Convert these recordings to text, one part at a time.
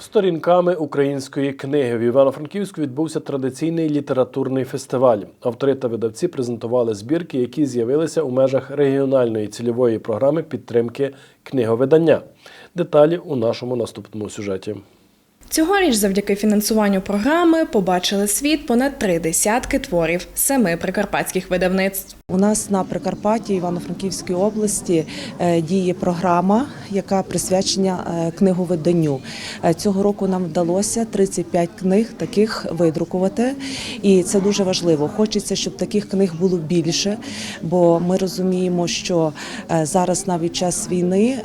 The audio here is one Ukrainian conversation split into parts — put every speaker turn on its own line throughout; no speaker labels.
Сторінками української книги в Івано-Франківську відбувся традиційний літературний фестиваль. Автори та видавці презентували збірки, які з'явилися у межах регіональної цільової програми підтримки книговидання. Деталі у нашому наступному сюжеті.
Цьогоріч завдяки фінансуванню програми побачили світ понад три десятки творів семи прикарпатських видавництв.
У нас на Прикарпатті Івано-Франківській області е, діє програма, яка присвячена е, книговиданню. Е, Цього року нам вдалося 35 книг таких видрукувати, і це дуже важливо. Хочеться, щоб таких книг було більше, бо ми розуміємо, що зараз навіть час війни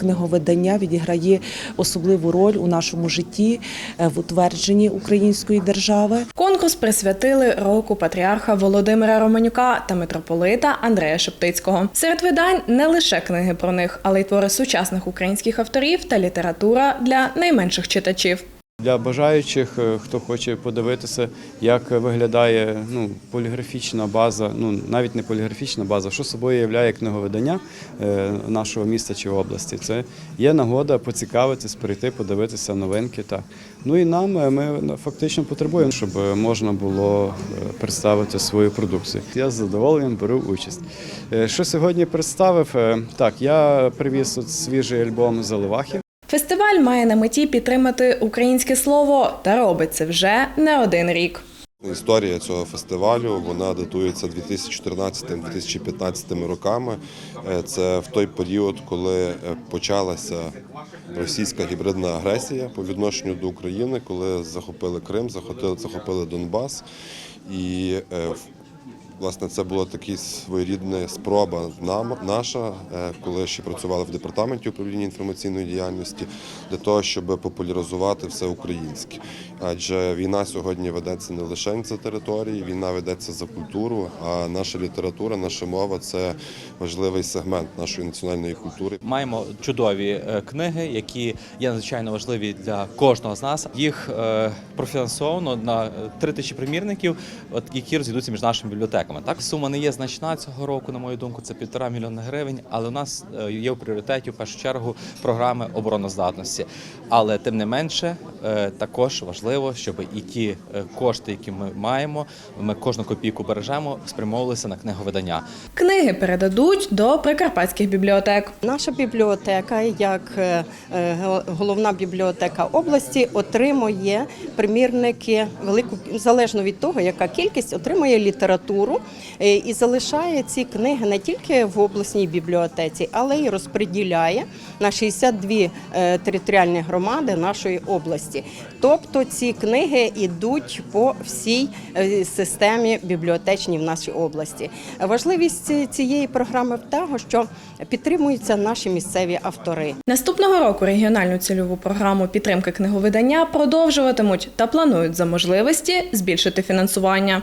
книговидання відіграє особливу роль у нашому житті в утвердженні української держави.
Конкурс присвятили року патріарха Володимира Романюка та митрополита Андрея Шептицького. Серед видань не лише книги про них, але й твори сучасних українських авторів та література для найменших читачів.
Для бажаючих, е, хто хоче подивитися, як виглядає ну, поліграфічна база, ну навіть не поліграфічна база, що собою являє книговидання е, нашого міста чи області. Це є нагода поцікавитись, прийти, подивитися новинки. Так. Ну і нам е, ми фактично потребуємо, щоб можна було представити свою продукцію. Я з задоволенням беру участь. Що сьогодні представив? Так, я привіз свіжий альбом Заливахи.
Фестиваль має на меті підтримати українське слово та робить це вже не один рік.
Історія цього фестивалю вона датується 2014-2015 роками. Е, Це в той період, коли е, почалася російська гібридна агресія по відношенню до України, коли захопили Крим, захопили, Донбас. І е, Власне, це була така своєрідна спроба нам, наша, е, коли ще працювали в департаменті управління інформаційної діяльності, для того, щоб популяризувати все українське. Адже війна сьогодні ведеться не лише за території, війна ведеться за культуру, а наша література, наша мова це важливий сегмент нашої національної культури.
Маємо чудові е, книги, які є надзвичайно важливі для кожного з нас. Їх е, профінансовано на 3 тисячі примірників, які розійдуться між нашими бібліотеками. Так сума не є значна цього року, на мою думку, це півтора мільйона гривень. Але у нас е, є в пріоритеті в першу чергу програми обороноздатності. Але тим не менше, також важливо, щоб і ті е, кошти, які ми маємо, ми кожну копійку бережемо, спрямовувалися на книговидання.
Книги передадуть до прикарпатських бібліотек.
Наша бібліотека, як е, е, головна бібліотека області, отримує примірники велику залежно від того, яка кількість отримує літературу е, і залишає ці книги не тільки в обласній бібліотеці, але й розподіляє на 62 е, територіальні громади нашої області. Тобто ці книги йдуть по всій е, системі бібліотечній в нашій області. Важливість цієї програми в того, що підтримуються наші місцеві автори.
Наступного року регіональну цільову програму підтримки книговидання продовжуватимуть та планують за можливості збільшити фінансування.